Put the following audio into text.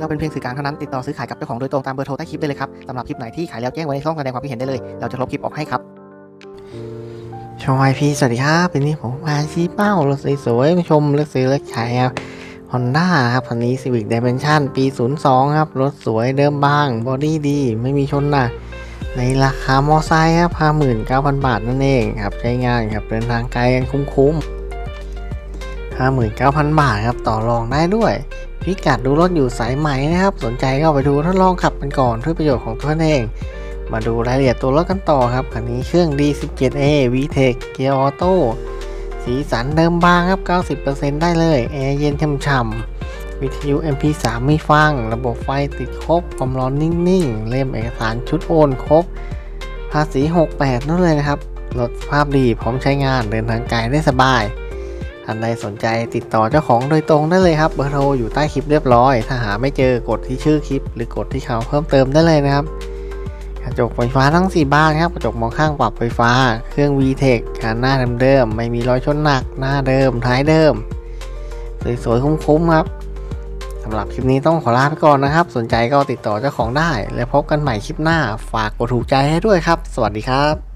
เราเป็นเพียงสื่อกลางเท่านั้นติดต่อซื้อขายกับเจ้าของโดยตรงตามเบอร์โทรใต้คลิปได้เลยครับสำหรับคลิปไหนที่ขายแล้วแจ้งไว้ในช่องแสดงความคิดเห็นได้เลย เราจะลบคลิปออกให้ครับชมไอพีสวัสดีครับเป็นนี่ผมมาชี้เป้ารถสวยๆมาชมเลือกซื้อเลือกขายครับฮอนด้าครับคันนี้ Civic Dimension ปี 02 ครับ รถสวยเดิมบาง บอดี้ดี ไม่มีชนหนะในราคามอไซค์ครับ59,000 บาทนั่นเองครับ ใช้งานครับ เดินทางไกลกันคุ้มๆ59,000 บาทครับ ต่อรองได้ด้วย พิกัดดูรถอยู่สายไหมนะครับ สนใจก็ไปดูทดลองขับกันก่อนเพื่อประโยชน์ของตัวเอง มาดูรายละเอียดตัวรถกันต่อครับคันนี้เครื่อง D17A VTEC เกียร์ออโต้สีสันเดิมบางครับ 90%ได้เลยแอร์เย็นช่ำๆวิทยุ MP3 ไม่ฟัง ระบบไฟติดครบ ความร้อนนิ่งๆ เล่มเอกสารชุดโอนครบ ภาษี 68 นั่นเลยนะครับรถภาพดีพร้อมใช้งานเดินทางไกลได้สบาย ท่านใดสนใจติดต่อเจ้าของโดยตรงได้เลยครับเบอร์โทรอยู่ใต้คลิปเรียบร้อย ถ้าหาไม่เจอกดที่ชื่อคลิป หรือกดที่เขาวเพิ่มเติมได้เลยนะครับกระจกไฟฟ้าทั้ง 4 บานครับกระจกมองข้างปรับไฟฟ้า เครื่อง VTEC คันหน้าเดิมๆไม่มีรอยชนหนักหน้าเดิม ท้ายเดิม สวยๆคุ้มๆครับสำหรับคลิปนี้ต้องขอลาไปก่อนนะครับ สนใจก็ติดต่อเจ้าของได้ แล้วพบกันใหม่คลิปหน้า ฝากกดถูกใจให้ด้วยครับ สวัสดีครับ